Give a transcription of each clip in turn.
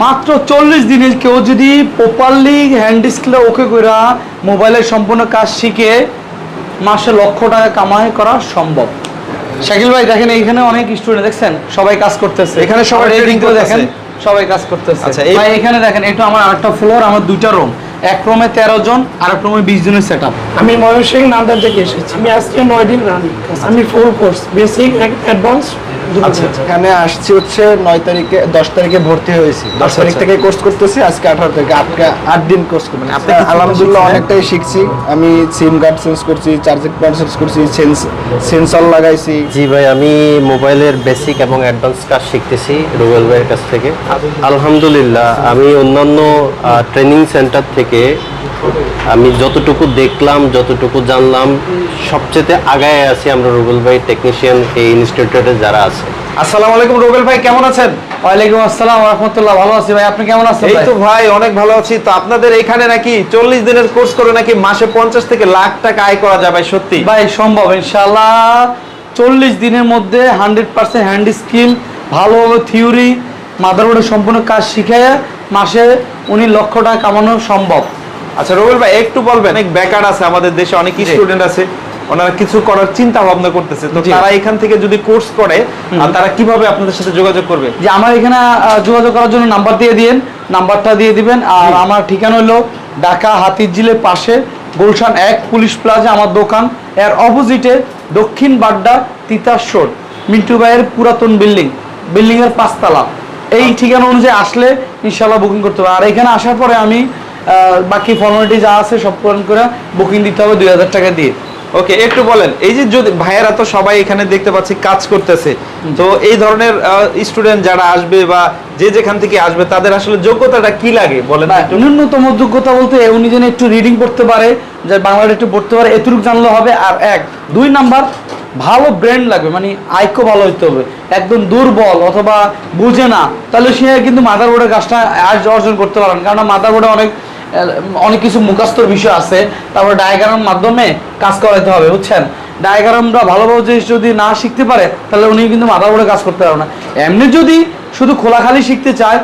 মাত্র চল্লিশ দিনে কেউ যদি প্রপারলি হ্যান্ড ডিসপ্লে ওকে করে মোবাইলের সম্পূর্ণ কাজ শিখে মাসে লক্ষ টাকা কামাই করা সম্ভব। শাকিল ভাই দেখেন এইখানে অনেক স্টুডেন্ট দেখছেন? সবাই কাজ করতেছে। এখানে সবাই রেডিং করে দেখেন সবাই কাজ করতেছে। আচ্ছা, ভাই এখানে দেখেন এটা আমার আটটা ফ্লোর আমার দুইটা রুম এক রুমে তেরো জন আর এক রুমে বিশ জনের সেট আপ আমি ময়মনসিংহ নান্দার থেকে এসেছি। আমি আজকে নয় দিন রানিং আমি ফুল কোর্স বেসিক অ্যাডভান্স আচ্ছা এখানে আসছি হচ্ছে নয় তারিখে দশ তারিখে ভর্তি হয়েছি। দশ আচ্ছা, তারিখ আচ্ছা। থেকে কোর্স করতেছি আজকে আঠারো তারিখে আটকে আট দিন কোর্স করবেন কি আলহামদুলিল্লাহ অনেকটাই শিখছি। আমি সিম কার্ড চেঞ্জ করছি চার্জিং পয়েন্ট চেঞ্জ করছি সেন্সর লাগাইছি। জি ভাই আমি মোবাইলের বেসিক এবং অ্যাডভান্স কাজ শিখতেছি রুবেল ভাইয়ের কাছ থেকে। আলহামদুলিল্লাহ। আমি অন্যান্য ট্রেনিং সেন্টার থেকে আমি যতটুকু দেখলাম যতটুকু জানলাম সবচেয়ে আগায় আছি আমরা রুবেল ভাই টেকনিশিয়ান এই ইনস্টিটিউটে যারা আছে। আসসালামু আলাইকুম রুবেল ভাই কেমন আছেন? ওয়ালাইকুম আসসালাম রহমতুল্লাহ ভালো আছি ভাই। আপনি কেমন আছেন এই তো ভাই অনেক ভালো আছি। তো আপনাদের এখানে নাকি চল্লিশ দিনের কোর্স করে নাকি মাসে পঞ্চাশ থেকে লাখ টাকা আয় করা যায় ভাই সত্যি? ভাই সম্ভব ইনশাল্লাহ চল্লিশ দিনের মধ্যে হান্ড্রেড পার্সেন্ট হ্যান্ড স্কিল ভালোভাবে থিওরি মাদারবোর্ডের সম্পূর্ণ কাজ শিখে মাসে উনি লক্ষ টাকা কামানো সম্ভব। আচ্ছা রুবেল ভাই একটু বলবেন অনেক বেকার আছে আমাদের দেশে অনেক স্টুডেন্ট আছে ওনারা কিছু করার চিন্তা ভাবনা করতেছে। তো তারা এখান থেকে যদি কোর্স করে আর তারা কীভাবে আপনাদের সাথে যোগাযোগ করবে? যে আমার এখানে যোগাযোগ করার জন্য নাম্বার দিয়ে দিন নাম্বারটা দিয়ে দিবেন আর আমার ঠিকানা হলো ঢাকা হাতিরঝিলের পাশে গুলশান এক পুলিশ প্লাজা আমার দোকান। এর অপোজিটে দক্ষিণ বাড্ডা তিতাস রোড মিন্টু ভাইয়ের পুরাতন বিল্ডিং বিল্ডিং এর পাঁচতলা। এই ঠিকানা অনুযায়ী আসলে ইনশাল্লাহ বুকিং করতে হবে। আর এখানে আসার পরে আমি বাকি ফর্মালিটি যা আছে সব পূরণ করে বুকিং দিতে হবে দুই হাজার টাকা দিয়ে। ওকে একটু বলেন এই যে যদি ভাইয়েরা তো সবাই এখানে দেখতে পাচ্ছি কাজ করতেছে তো এই ধরনের স্টুডেন্ট যারা আসবে বা যে যেখান থেকে আসবে তাদের আসলে যোগ্যতাটা কি লাগে? বলেন ন্যূনতম যোগ্যতা বলতে উনি যেন একটু রিডিং পড়তে পারে যে বাংলাটা একটু পড়তে পারে এতটুকু জানলে হবে। আর এক দুই নাম্বার ভালো ব্রেন লাগবে মানে আইকো ভালো হইতে হবে। একদম দুর্বল অথবা বুঝে না তাহলে সে কিন্তু মাদারবোর্ডের কাজটা আজ অর্জন করতে পারেন কারণ মাদারবোর্ডে অনেক অনেক কিছু মুখাস্তর বিষয় আছে। তারপর ডায়াগ্রামের মাধ্যমে কাজ করাইতে হবে, বুঝছেন? ডায়াগ্রামটা ভালোভাবে যে যদি না শিখতে পারে, তাহলে উনি কিন্তু মাদারবোর্ডে কাজ করতে পারবে না। এমনি যদি শুধু খোলাখালি শিখতে চায়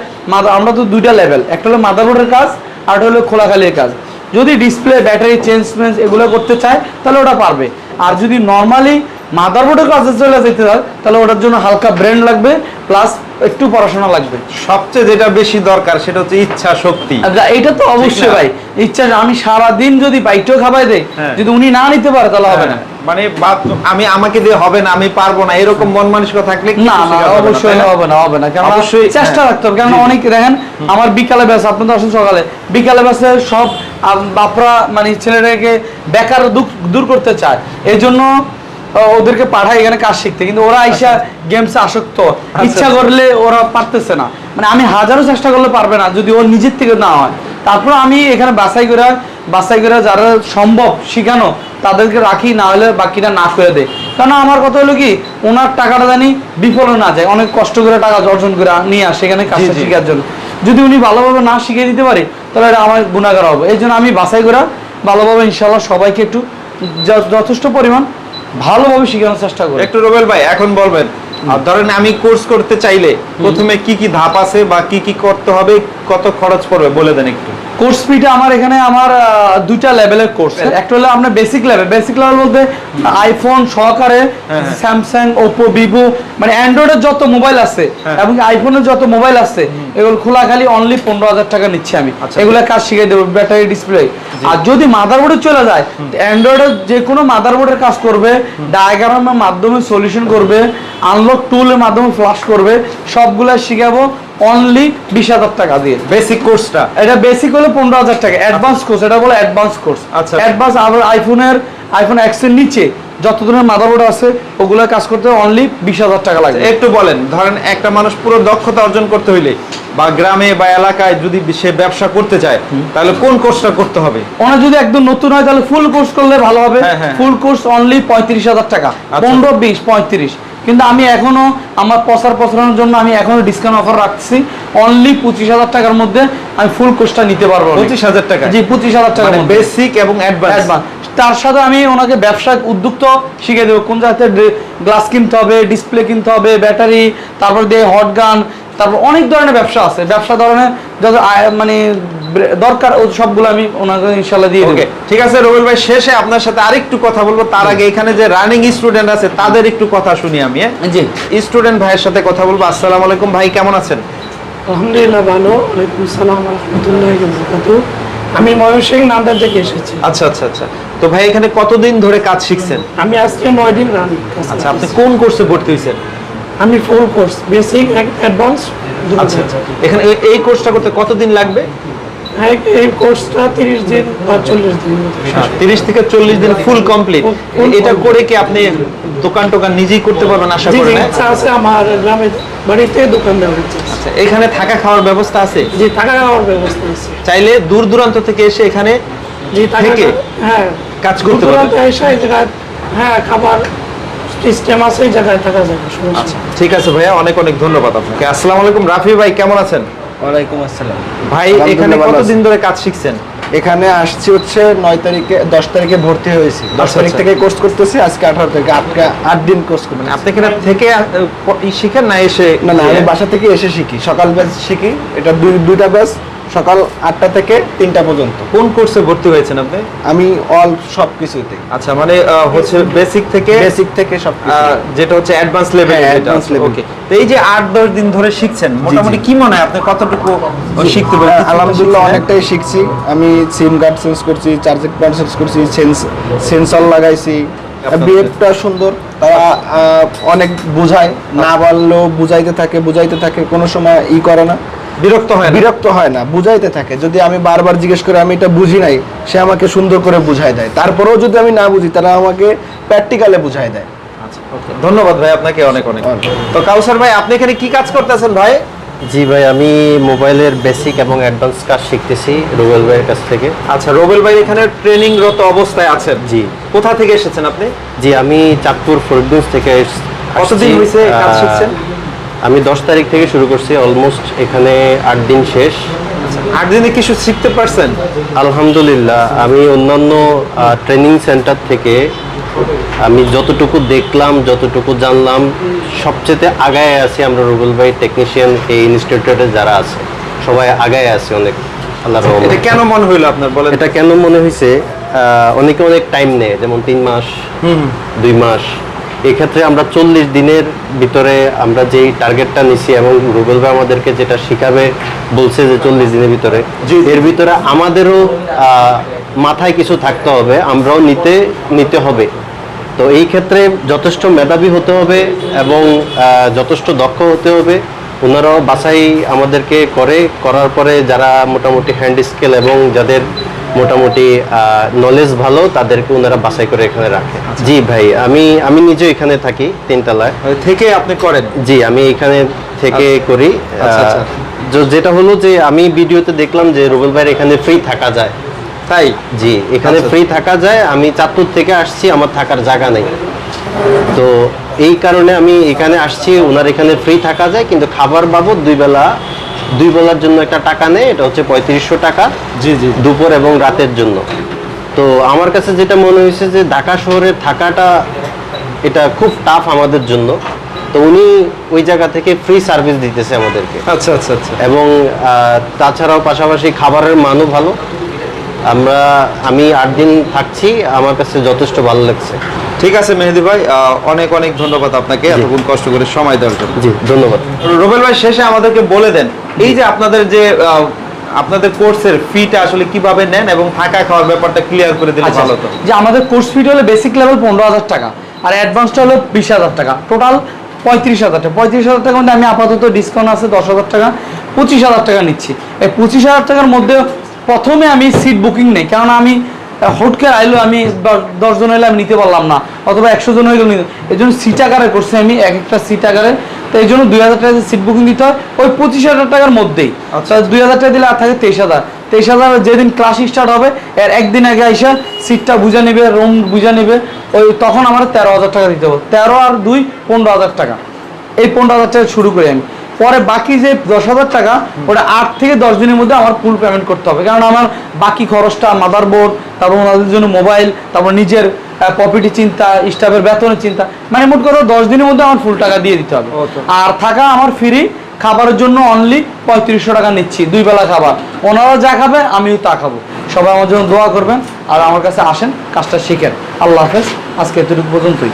আমরা তো দুইটা লেভেল একটা হলো মাদারবোর্ডের কাজ, আর হলো খোলাখালির কাজ। যদি ডিসপ্লে ব্যাটারি চেঞ্জ মেঞ্জ এগুলো করতে চায়, তাহলে ওটা পারবে। আর যদি নর্মালি মাদারবোর্ডের কাজে চলে যেতে হয়, তাহলে ওটার জন্য হালকা ব্রেন লাগবে প্লাস একটু পড়াশোনা লাগবে। সবচেয়ে যেটা বেশি দরকার সেটা হচ্ছে ইচ্ছা শক্তি। আচ্ছা, এইটা তো অবশ্যই ভাই। ইচ্ছা আমি সারা দিন যদি বাইকটাও খাবাই দেই হ্যাঁ। যদি উনি না নিতে পারে তাহলে হবে না। মানে বা- আমি আমাকে দিয়ে হবে না আমি পারব না এরকম মন মানসিকতা থাকলে না অবশ্যই হবে না হবে না। কারণ অবশ্যই, চেষ্টা হ্যাঁ। রাখতে হবে। কারণ। অনেক দেখেন আমার বিকালে ব্যাস আপনি তো আসেন সকালে। বিকালে ব্যাসে সব বাপরা মানে ছেলেটাকে বেকার দুঃখ দূর করতে চায়। এই জন্য ওদেরকে পাঠায় এখানে কাজ শিখতে। কিন্তু ওরা আইসা গেমসে আসক্ত। ইচ্ছা আচ্ছা। করলে ওরা পারতেছে না। মানে আমি হাজারো চেষ্টা করলে পারবে না যদি ওর নিজের থেকে না হয়। তারপর আমি এখানে বাছাই করে বাছাই করে যারা সম্ভব শিখানো তাদেরকে রাখি না হলে বাকিটা না করে দেয়। কারণ আমার কথা হলো কি ওনার টাকাটা জানি বিফলে না যায়। অনেক কষ্ট করে টাকা অর্জন করে নিয়ে আসে এখানে কাজটা জি। শেখার জন্য। যদি উনি ভালোভাবে না শিখিয়ে দিতে পারে তাহলে এটা আমার গুণাগার হবে। এই জন্য আমি বাছাই করে ভালোভাবে ইনশাল্লাহ সবাইকে একটু যথেষ্ট পরিমাণ ভালোভাবে শেখানোর চেষ্টা করি। একটু রোবেল ভাই এখন বলবেন আর ধরেন আমি কোর্স করতে চাইলে প্রথমে কি কি ধাপ আছে বা কি কি করতে হবে কত খরচ পড়বে বলে দেন একটু। কোর্স ফিটা আমার এখানে আমার দুইটা লেভেলের কোর্স। একটা হলো আপনার বেসিক লেভেল বেসিক লেভেল বলতে আইফোন সহকারে হ্যাঁ, হ্যাঁ। স্যামসাং ওপো ভিভো মানে অ্যান্ড্রয়েডের যত মোবাইল আছে হ্যাঁ। এবং আইফোনের যত মোবাইল আছে এগুলো খোলা খালি অনলি পনেরো হাজার টাকা নিচ্ছি আমি। আচ্ছা। এগুলো কাজ শিখে দেবো ব্যাটারি ডিসপ্লে আর যদি মাদারবোর্ডে চলে যায় অ্যান্ড্রয়েডের যে কোনো মাদারবোর্ডের কাজ করবে ডায়াগ্রামের মাধ্যমে সলিউশন করবে আনলক টুলের মাধ্যমে ফ্লাশ করবে সবগুলা শিখাবো অনলি বিশ হাজার টাকা দিয়ে। বেসিক কোর্সটা এটা বেসিক হলো পনেরো হাজার টাকা। অ্যাডভান্স কোর্স এটা বলে অ্যাডভান্স কোর্স আচ্ছা। অ্যাডভান্স আবার আইফোনের আইফোন এক্সের নিচে যত ধরনের মাদারবোর্ড আছে ওগুলো কাজ করতে অনলি বিশ হাজার টাকা লাগে একটু বলেন ধরেন একটা মানুষ পুরো দক্ষতা অর্জন করতে হইলে বা গ্রামে বা এলাকায় যদি সে ব্যবসা করতে চায় তাহলে কোন কোর্সটা করতে হবে? ওনার যদি একদম নতুন হয় তাহলে ফুল কোর্স করলে ভালো হবে। ফুল কোর্স অনলি পঁয়ত্রিশ হাজার টাকা। আচ্ছা। পনেরো বিশ পঁয়ত্রিশ। কিন্তু আমি এখনও আমার প্রচার প্রচারের জন্য আমি এখনও ডিসকাউন্ট অফার রাখছি। অনলি পঁচিশ হাজার টাকার মধ্যে আমি ফুল কোর্সটা নিতে পারব পঁচিশ হাজার টাকা জি পঁচিশ হাজার টাকা বেসিক এবং অ্যাডভান্স অ্যাডভান্স তার সাথে আমি ওনাকে ব্যবসা উদ্যোক্ত শিখে দেবো। কোন জায়গাতে গ্লাস কিনতে হবে ডিসপ্লে কিনতে হবে ব্যাটারি তারপর দিয়ে হট গান তারপর অনেক ধরনের ব্যবসা আছে। ব্যবসা ধরনের যত মানে দরকার ও সবগুলো আমি ওনাকে ইনশাল্লাহ দিয়ে ওকে দেবো ঠিক আছে রবিল ভাই শেষে আপনার সাথে আরেকটু কথা বলব। তার আগে এখানে যে রানিং স্টুডেন্ট আছে তাদের একটু কথা শুনি আমি জি। স্টুডেন্ট ভাইয়ের সাথে কথা বলব। আসসালামু আলাইকুম ভাই কেমন আছেন? আলহামদুলিল্লাহ ভালো। ওয়ালাইকুম সালাম রহমতুল্লাহ আমি ময়মনসিংহ নান্দার থেকে এসেছি। আচ্ছা আচ্ছা আচ্ছা। তো ভাই এখানে কতদিন ধরে কাজ শিখছেন? আমি আজকে নয় দিন আচ্ছা আপনি কোন কোর্সে ভর্তি হয়েছেন? আমি ফুল কোর্স বেসিক অ্যাডভান্স আচ্ছা এখানে এই- কোর্সটা করতে কতদিন লাগবে? এই কোর্সটা তিরিশ দিন বা চল্লিশ দিন। মতো শেষ হবে। তিরিশ থেকে চল্লিশ দিন ফুল কমপ্লিট এটা করে কি আপনি দোকান টোকান নিজেই করতে পারবেন আশা করি আছে আমার গ্রামে বাড়িতে দোকান দেওয়ার ইচ্ছা আছে। আচ্ছা, এখানে থাকা খাওয়ার ব্যবস্থা আছে? জি থাকা খাওয়ার ব্যবস্থা আছে। চাইলে দূর দূরান্ত থেকে এসে এখানে জি থাকা হ্যাঁ। কাজ করতে দূরান্তে পারবে। এসে এই জায়গায় হ্যাঁ খাবার সিস্টেম আছে এই জায়গায় থাকা যাবে আচ্ছা ঠিক আছে ভাইয়া অনেক অনেক ধন্যবাদ আপনাকে। আসসালামু আলাইকুম রাফি ভাই কেমন আছেন? ওয়ালাইকুম আসসালাম। ভাই এখানে কতদিন ধরে কাজ শিখছেন? এখানে আসছি হচ্ছে নয় তারিখে দশ তারিখে ভর্তি হয়েছি। দশ আচ্ছা, তারিখ আচ্ছা। থেকে কোর্স করতেছি আজকে আঠারো তারিখে আটকে আট দিন কোর্স করবেন আপনি এখানে থেকে শিখেন না এসে না না আমি বাসা থেকে এসে শিখি। সকাল ব্যাচ শিখি এটা দুই দুইটা ব্যাচ সকাল আটটা থেকে তিনটা পর্যন্ত। কোন কোর্সে ভর্তি হয়েছেন আপনি? আমি অল সব কিছুতে আচ্ছা মানে হচ্ছে বেসিক থেকে বেসিক থেকে সব যেটা হচ্ছে advance level advanced level। Okay তো এই যে আট দশ দিন ধরে শিখছেন মোটামুটি কি মনে হয় আপনি কতটুকু শিখতে পারেন? হ্যাঁ, আলহামদুলিল্লাহ অনেকটাই শিখছি। আমি সিম কার্ড চেঞ্জ করছি চার্জিং পয়েন্ট চেঞ্জ করছি সেন্সর লাগাইছি। বিহেভটা সুন্দর তারা অনেক বুঝায়। না বললেও বুঝাইতে থাকে বুঝাইতে থাকে কোনো সময় ই করে না। বিরক্ত হয় বিরক্ত হয় না বুঝাইতে থাকে। যদি আমি বারবার জিজ্ঞেস করে আমি এটা বুঝি নাই সে আমাকে সুন্দর করে বুঝাই দেয়। তারপরেও যদি আমি না বুঝি তারা আমাকে প্র্যাকটিক্যালে বুঝাই দেয়। আচ্ছা ধন্যবাদ ভাই আপনাকে অনেক অনেক। তো কাউসার ভাই আপনি এখানে কি কাজ করতেছেন ভাই? জি ভাই আমি মোবাইলের বেসিক এবং অ্যাডভান্স কাজ শিখতেছি রুবেল ভাইয়ের কাছ থেকে। আচ্ছা রোবেল ভাই এখানে ট্রেনিং রত অবস্থায় আছেন। জি। কোথা থেকে এসেছেন আপনি? জি আমি চাঁদপুর ফরিদগঞ্জ থেকে কতদিন হয়েছে কাজ শিখছেন? আমি দশ তারিখ থেকে শুরু করছি অলমোস্ট এখানে আট দিন শেষ। আট দিনে কিছু শিখতে পারছেন? আলহামদুলিল্লাহ আমি অন্যান্য ট্রেনিং সেন্টার থেকে আমি যতটুকু দেখলাম যতটুকু জানলাম সবচেয়ে আগায় আছি আমরা রুবেল ভাই টেকনিশিয়ান এই ইনস্টিটিউটে যারা আছে। সবাই আগায় আছে অনেক আল্লাহ এটা কেন মনে হইল আপনার বলেন? এটা কেন মনে হয়েছে অনেকে অনেক টাইম নেয় যেমন তিন মাস দুই মাস এক্ষেত্রে আমরা চল্লিশ দিনের ভিতরে আমরা যেই টার্গেটটা নিছি এবং রুবেল ভাই আমাদেরকে যেটা শিখাবে বলছে যে চল্লিশ দিনের ভিতরে। এর ভিতরে আমাদেরও মাথায় কিছু থাকতে হবে আমরাও নিতে নিতে হবে। তো এই ক্ষেত্রে যথেষ্ট মেধাবী হতে হবে এবং যথেষ্ট দক্ষ হতে হবে। ওনারাও বাছাই আমাদেরকে করে করার পরে যারা মোটামুটি হ্যান্ড স্কেল এবং যাদের মোটামুটি নলেজ ভালো তাদেরকে ওনারা বাছাই করে এখানে রাখে। জি ভাই আমি আমি নিজে এখানে থাকি তিনতলায়। থেকে আপনি করেন? জি আমি এখানে থেকে করি। আচ্ছা, আচ্ছা। আহ, যে- যেটা হলো যে আমি ভিডিওতে দেখলাম যে রুবেল ভাইয়ের এখানে ফ্রি থাকা যায়। তাই? জি এখানে আচ্ছা। ফ্রি থাকা যায়। আমি চাঁদপুর থেকে আসছি আমার থাকার জায়গা নেই। তো এই কারণে আমি এখানে আসছি ওনার এখানে ফ্রি থাকা যায় কিন্তু খাবার বাবদ দুই বেলা দুই বেলার জন্য একটা টাকা নেই এটা হচ্ছে পঁয়ত্রিশশো টাকা জি জি। দুপুর এবং রাতের জন্য। তো আমার কাছে যেটা মনে হয়েছে যে ঢাকা শহরে থাকাটা এটা খুব টাফ আমাদের জন্য। তো উনি ওই জায়গা থেকে ফ্রি সার্ভিস দিতেছে আমাদেরকে। আচ্ছা আচ্ছা আচ্ছা। এবং তাছাড়াও পাশাপাশি খাবারের মানও ভালো। আমরা আমি আট দিন থাকছি আমার কাছে যথেষ্ট ভালো লাগছে। ঠিক আছে মেহেদি ভাই অনেক অনেক ধন্যবাদ আপনাকে এতক্ষণ কষ্ট করে সময় দেওয়ার জন্য। জি ধন্যবাদ। রোবেল ভাই শেষে আমাদেরকে বলে দেন এই যে আপনাদের যে আপনাদের কোর্সের ফিটা আসলে কীভাবে নেন এবং থাকা খাওয়ার ব্যাপারটা ক্লিয়ার করে দিলে আচ্ছা ভালো হতো। যে আমাদের কোর্স ফি হলো বেসিক লেভেল পনেরো হাজার টাকা আর অ্যাডভান্সটা হলো বিশ হাজার টাকা। টোটাল পঁয়ত্রিশ হাজার টাকা। পঁয়ত্রিশ হাজার টাকার মধ্যে আমি আপাতত ডিসকাউন্ট আছে দশ হাজার টাকা। পঁচিশ হাজার টাকা নিচ্ছি। এই পঁচিশ হাজার টাকার মধ্যে প্রথমে আমি সিট বুকিং নেই কারণ আমি হুটকে আইলো আমি দশ- জন হলে আমি নিতে পারলাম না অথবা একশো জন হয়ে গেল এই জন্য সিট আকারে করছি আমি এক একটা সিট আকারে। তো এই জন্য দুই হাজার টাকা সিট বুকিং দিতে হয় ওই পঁচিশ হাজার টাকার মধ্যেই। আচ্ছা দুই হাজার টাকা দিলে আর থাকে তেইশ হাজার। তেইশ হাজার যেদিন ক্লাস স্টার্ট হবে এর একদিন আগে আইসা সিটটা বুঝে নেবে রুম বুঝে নেবে ওই তখন আমার তেরো হাজার টাকা দিতে হবে। তেরো আর দুই পনেরো হাজার টাকা। এই পনেরো হাজার টাকা শুরু করি আমি। পরে বাকি যে দশ হাজার টাকা ওটা আট থেকে দশ দিনের মধ্যে আমার ফুল পেমেন্ট করতে হবে। কারণ আমার বাকি খরচটা মাদারবোর্ড তারপর ওনাদের জন্য মোবাইল তারপর নিজের প্রপার্টি চিন্তা স্টাফের বেতনের চিন্তা মানে মোট কথা দশ দিনের মধ্যে আমার ফুল টাকা দিয়ে দিতে হবে। আর থাকা আমার ফ্রি খাবারের জন্য অনলি পঁয়ত্রিশশো টাকা নিচ্ছি দুই বেলা খাবার। ওনারা যা খাবে আমিও তা খাব। সবাই আমার জন্য দোয়া করবেন আর আমার কাছে আসেন কাজটা শিখেন। আল্লাহ হাফেজ আজকে এতটুকু পর্যন্তই।